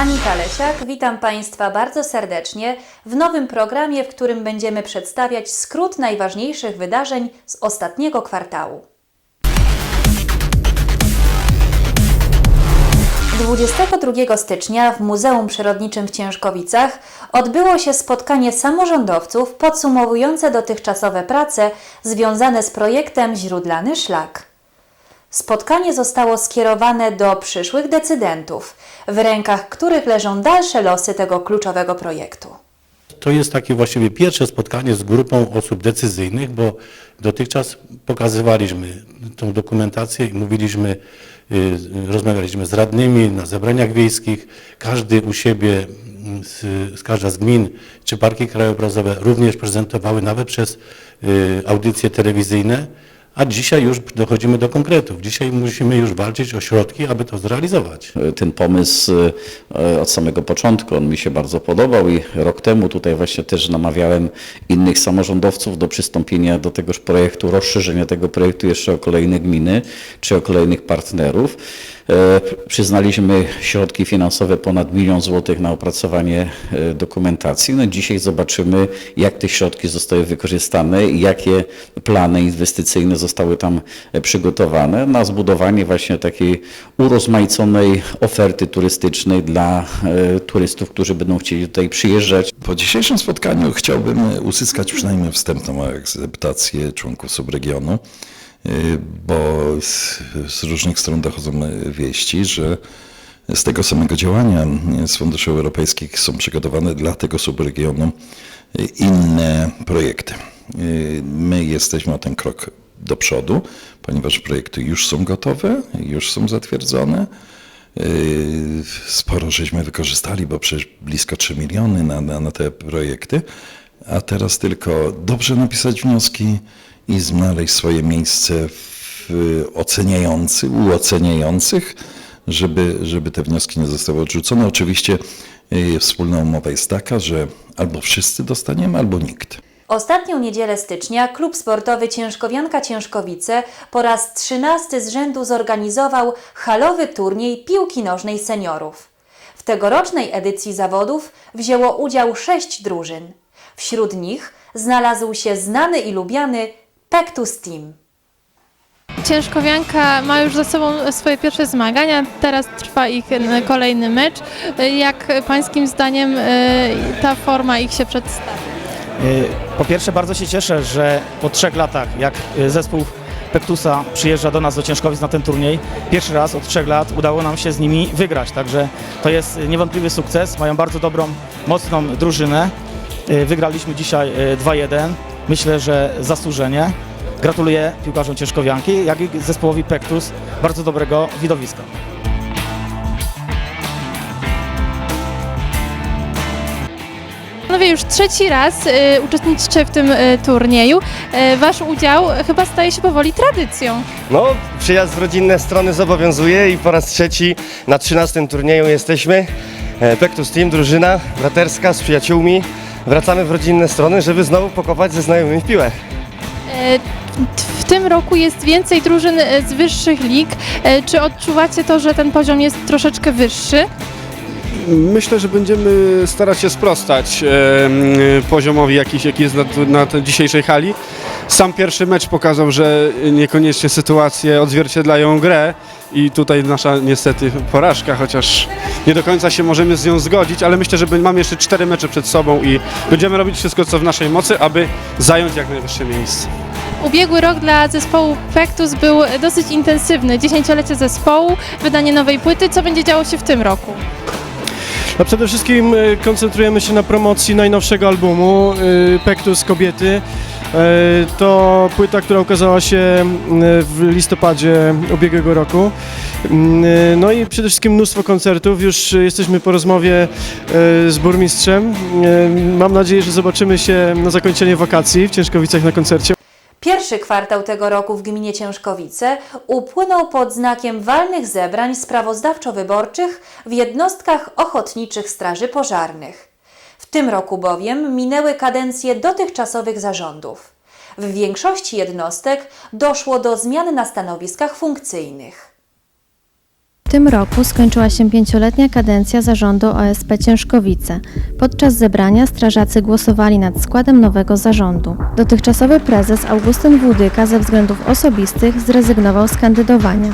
Anita Lesiak, witam Państwa bardzo serdecznie w nowym programie, w którym będziemy przedstawiać skrót najważniejszych wydarzeń z ostatniego kwartału. 22 stycznia w Muzeum Przyrodniczym w Ciężkowicach odbyło się spotkanie samorządowców podsumowujące dotychczasowe prace związane z projektem Źródlany Szlak. Spotkanie zostało skierowane do przyszłych decydentów, w rękach których leżą dalsze losy tego kluczowego projektu. To jest takie właściwie pierwsze spotkanie z grupą osób decyzyjnych, bo dotychczas pokazywaliśmy tą dokumentację i mówiliśmy, y, rozmawialiśmy z radnymi na zebraniach wiejskich, każdy u siebie, mm, z, z każda z gmin czy parki krajobrazowe również prezentowały nawet przez y, audycje telewizyjne, a dzisiaj już dochodzimy do konkretów. Dzisiaj musimy już walczyć o środki, aby to zrealizować. ten pomysł e, od samego początku, on mi się bardzo podobał i rok temu tutaj właśnie też namawiałem innych samorządowców do przystąpienia do tegoż projektu, rozszerzenia tego projektu jeszcze o kolejne gminy czy o kolejnych partnerów. E, Przyznaliśmy środki finansowe ponad milion złotych na opracowanie e, dokumentacji. No dzisiaj zobaczymy, jak te środki zostały wykorzystane i jakie plany inwestycyjne zostały tam e, przygotowane na zbudowanie właśnie takiej urozmaiconej oferty turystycznej dla e, turystów, którzy będą chcieli tutaj przyjeżdżać. Po dzisiejszym spotkaniu chciałbym uzyskać przynajmniej wstępną akceptację członków subregionu, y, bo z, różnych stron dochodzą wieści, że z tego samego działania z funduszy europejskich są przygotowane dla tego subregionu inne projekty. My jesteśmy o ten krok do przodu, ponieważ projekty już są gotowe, już są zatwierdzone. Yy, Sporo żeśmy wykorzystali, bo przecież blisko 3 miliony na, na, na te projekty, a teraz tylko dobrze napisać wnioski i znaleźć swoje miejsce w oceniający, u oceniających, żeby, żeby te wnioski nie zostały odrzucone. Oczywiście yy, wspólna umowa jest taka, że albo wszyscy dostaniemy, albo nikt. Ostatnią niedzielę stycznia klub sportowy Ciężkowianka Ciężkowice po raz 13 z rzędu zorganizował halowy turniej piłki nożnej seniorów. W tegorocznej edycji zawodów wzięło udział sześć drużyn. Wśród nich znalazł się znany i lubiany Pectus Team. Ciężkowianka ma już za sobą swoje pierwsze zmagania, teraz trwa ich kolejny mecz. Jak pańskim zdaniem e, ta forma ich się przedstawia? Y, Po pierwsze bardzo się cieszę, że po trzech latach, jak y, zespół Pektusa przyjeżdża do nas do Ciężkowic na ten turniej, pierwszy raz od trzech lat udało nam się z nimi wygrać, także to jest niewątpliwy sukces, mają bardzo dobrą, mocną drużynę. Y, Wygraliśmy dzisiaj y, 2-1, myślę, że zasłużenie. Gratuluję piłkarzom Ciężkowianki, jak i zespołowi Pektus bardzo dobrego widowiska. Panowie, już trzeci raz e, uczestniczycie w tym e, turnieju. E, Wasz udział chyba staje się powoli tradycją. No, przyjazd w rodzinne strony zobowiązuje i po raz trzeci na 13 turnieju jesteśmy. E, Pektus Team, drużyna braterska z przyjaciółmi. Wracamy w rodzinne strony, żeby znowu pokopać ze znajomymi w piłę. E, t- W tym roku jest więcej drużyn e, z wyższych lig. E, Czy odczuwacie to, że ten poziom jest troszeczkę wyższy? Myślę, że będziemy starać się sprostać poziomowi, jakiś, jaki jest na, na tej dzisiejszej hali. Sam pierwszy mecz pokazał, że niekoniecznie sytuacje odzwierciedlają grę i tutaj nasza niestety porażka, chociaż nie do końca się możemy z nią zgodzić, ale myślę, że mamy jeszcze cztery mecze przed sobą i będziemy robić wszystko, co w naszej mocy, aby zająć jak najwyższe miejsce. Ubiegły rok dla zespołu Pektus był dosyć intensywny. Dziesięciolecie zespołu, wydanie nowej płyty. Co będzie działo się w tym roku? No przede wszystkim y, koncentrujemy się na promocji najnowszego albumu y, Pektus Kobiety. Y, To płyta, która ukazała się w listopadzie ubiegłego roku. No i przede wszystkim mnóstwo koncertów. Już jesteśmy po rozmowie z burmistrzem. Mam nadzieję, że zobaczymy się na zakończenie wakacji w Ciężkowicach na koncercie. Pierwszy kwartał tego roku w gminie Ciężkowice upłynął pod znakiem walnych zebrań sprawozdawczo-wyborczych w jednostkach ochotniczych straży pożarnych. W tym roku bowiem minęły kadencje dotychczasowych zarządów. W większości jednostek doszło do zmian na stanowiskach funkcyjnych. W tym roku skończyła się pięcioletnia kadencja zarządu OSP Ciężkowice. Podczas zebrania strażacy głosowali nad składem nowego zarządu. Dotychczasowy prezes Augustyn Wódyka ze względów osobistych zrezygnował z kandydowania.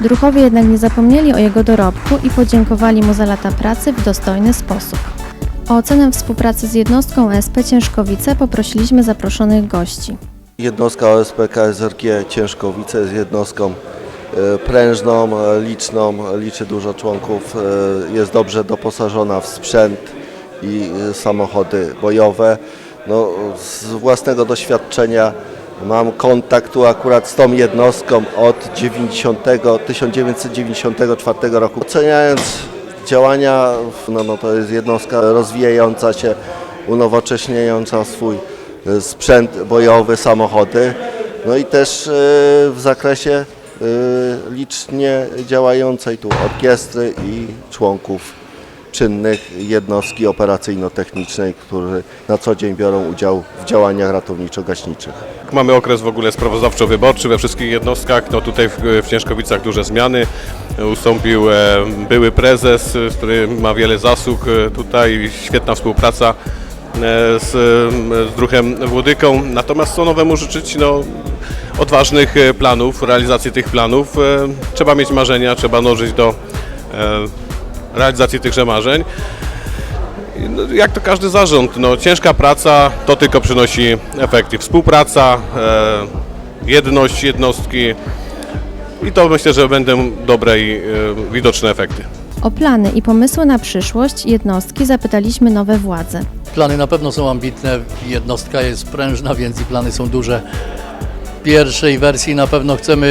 Druchowie jednak nie zapomnieli o jego dorobku i podziękowali mu za lata pracy w dostojny sposób. O ocenę współpracy z jednostką OSP Ciężkowice poprosiliśmy zaproszonych gości. Jednostka OSP KSRG Ciężkowice jest jednostką prężną, e, liczną, liczy dużo członków, e, jest dobrze doposażona w sprzęt i e, samochody bojowe. No, z własnego doświadczenia mam kontakt tu akurat z tą jednostką od 90, 1994 roku. Oceniając działania, no, no to jest jednostka rozwijająca się, unowocześniająca swój e, sprzęt bojowy, samochody. No i też e, w zakresie e, licznie działającej tu orkiestry i członków czynnych jednostki operacyjno-technicznej, którzy na co dzień biorą udział w działaniach ratowniczo-gaśniczych. Mamy okres w ogóle sprawozdawczo-wyborczy we wszystkich jednostkach. No tutaj w, Ciężkowicach duże zmiany. Ustąpił e, były prezes, który ma wiele zasług e, tutaj, świetna współpraca e, z, z druhem Włodyką. Natomiast co nowemu życzyć no, odważnych e, planów, realizacji tych planów. E, Trzeba mieć marzenia, trzeba dążyć do e, realizacji tychże marzeń. No, Jak to każdy zarząd, no, ciężka praca to tylko przynosi efekty. Współpraca, jedność jednostki i to myślę, że będą dobre i widoczne efekty. O plany i pomysły na przyszłość jednostki zapytaliśmy nowe władze. Plany na pewno są ambitne, jednostka jest prężna, więc i plany są duże. Pierwszej wersji na pewno chcemy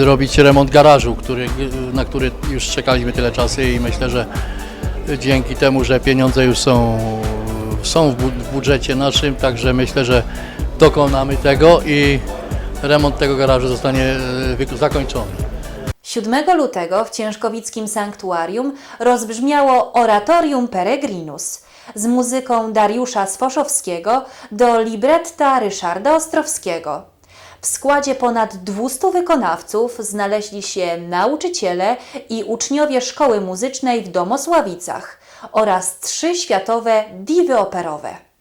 y, robić remont garażu, który, y, na który już czekaliśmy tyle czasu i myślę, że dzięki temu, że pieniądze już są, są w bu- w budżecie naszym, także myślę, że dokonamy tego i remont tego garażu zostanie y, zakończony. 7 lutego w Ciężkowickim Sanktuarium rozbrzmiało Oratorium Peregrinus z muzyką Dariusza Sfoszowskiego do libretta Ryszarda Ostrowskiego. W składzie ponad 200 wykonawców znaleźli się nauczyciele i uczniowie szkoły muzycznej w Domosławicach oraz trzy światowe diwy operowe.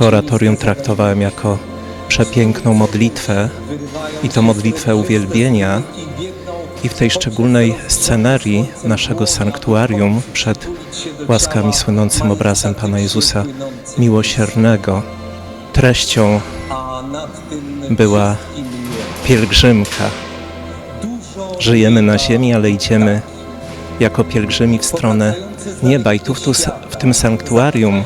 To oratorium traktowałem jako przepiękną modlitwę i to modlitwę uwielbienia. I w tej szczególnej scenerii naszego sanktuarium przed łaskami słynącym obrazem Pana Jezusa Miłosiernego treścią była pielgrzymka. Żyjemy na ziemi, ale idziemy jako pielgrzymi w stronę nieba. I tu w, tu, w tym sanktuarium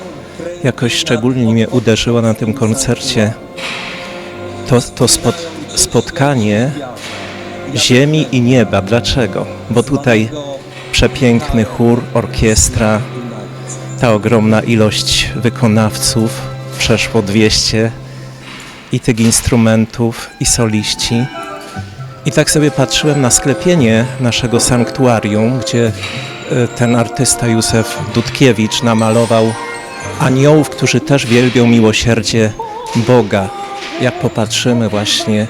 jakoś szczególnie mnie uderzyło na tym koncercie to, to spot, spotkanie ziemi i nieba. Dlaczego? Bo tutaj przepiękny chór, orkiestra, ta ogromna ilość wykonawców, przeszło 200 i tych instrumentów i soliści. I tak sobie patrzyłem na sklepienie naszego sanktuarium, gdzie e, ten artysta Józef Dudkiewicz namalował aniołów, którzy też wielbią miłosierdzie Boga. Jak popatrzymy właśnie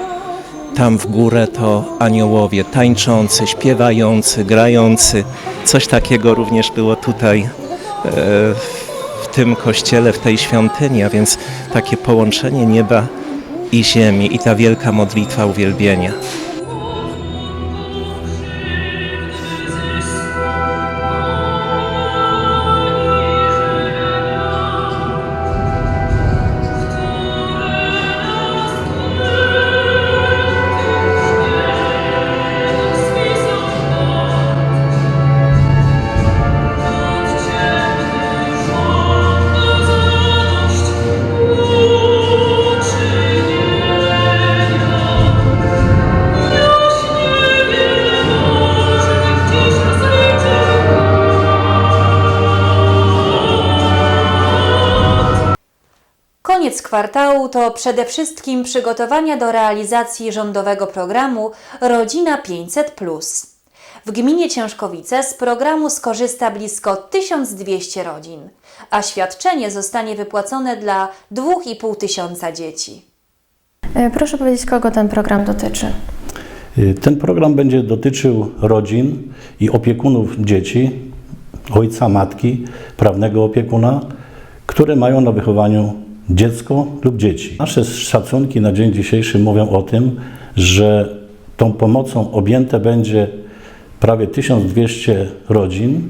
tam w górę, to aniołowie tańczący, śpiewający, grający. Coś takiego również było tutaj e, w tym kościele, w tej świątyni, a więc takie połączenie nieba i ziemi i ta wielka modlitwa uwielbienia. Koniec kwartału to przede wszystkim przygotowania do realizacji rządowego programu Rodzina 500. W gminie Ciężkowice z programu skorzysta blisko 1200 rodzin, a świadczenie zostanie wypłacone dla 2,5 tysiąca dzieci. E, Proszę powiedzieć, kogo ten program dotyczy? Y, Ten program będzie dotyczył rodzin i opiekunów dzieci, ojca, matki, prawnego opiekuna, które mają na wychowaniu dziecko lub dzieci. Nasze szacunki na dzień dzisiejszy mówią o tym, że tą pomocą objęte będzie prawie 1200 rodzin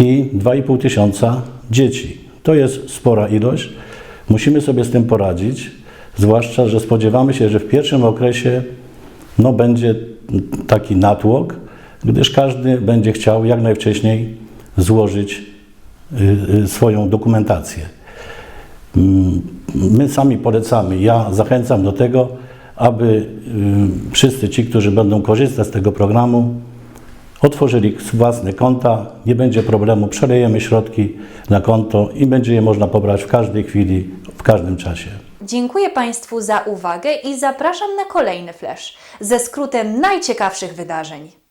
i 2,5 tysiąca dzieci. To jest spora ilość. Musimy sobie z tym poradzić, zwłaszcza, że spodziewamy się, że w pierwszym okresie no, będzie taki natłok, gdyż każdy będzie chciał jak najwcześniej złożyć y, y, swoją dokumentację. My sami polecamy, ja zachęcam do tego, aby y, wszyscy ci, którzy będą korzystać z tego programu, otworzyli własne konta, nie będzie problemu, przelejemy środki na konto i będzie je można pobrać w każdej chwili, w każdym czasie. Dziękuję Państwu za uwagę i zapraszam na kolejny flash ze skrótem najciekawszych wydarzeń.